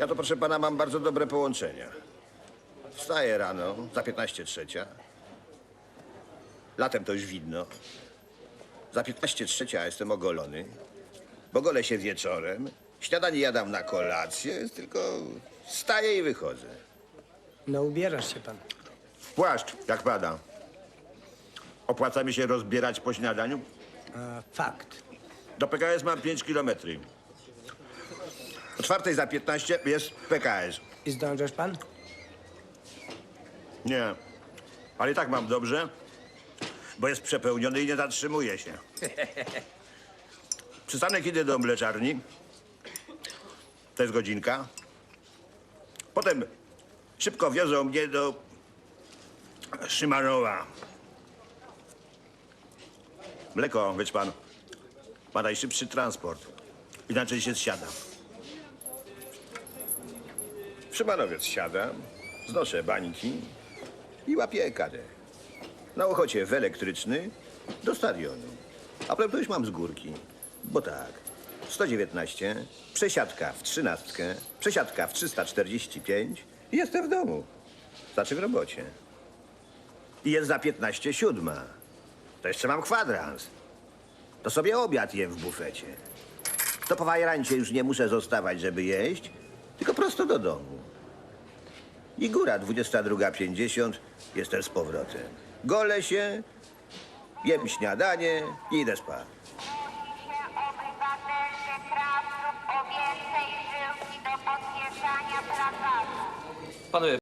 Ja to, proszę pana, mam bardzo dobre połączenia. Wstaję rano, za 15 trzecia. Latem to już widno. Za 15 trzecia jestem ogolony. Bo golę się wieczorem. Śniadanie jadam na kolację, tylko wstaję i wychodzę. No ubierasz się pan. Płaszcz, jak pada. Opłaca mi się rozbierać po śniadaniu? A, fakt. Do PKS mam 5 kilometrów. O czwartej za 15 jest PKS. I zdążysz pan? Nie. Ale i tak mam dobrze, bo jest przepełniony i nie zatrzymuje się. Przystanek idę do mleczarni. To jest godzinka. Potem szybko wiozą mnie do Szymanowa. Mleko, wiesz pan, ma najszybszy transport. Inaczej się zsiada. W Szymanowiec siadam, znoszę bańki i łapię kadę. Na Ochocie w elektryczny do stadionu. A już mam z górki. Bo tak, 119, przesiadka w trzynastkę, przesiadka w 345 i jestem w domu. Znaczy w robocie. I jest za 15 siódma. To jeszcze mam kwadrans. To sobie obiad jem w bufecie. To po fajrancie już nie muszę zostawać, żeby jeść, tylko prosto do domu. I góra 22.50, jestem z powrotem. Golę się, jem śniadanie i idę spać. Panowie,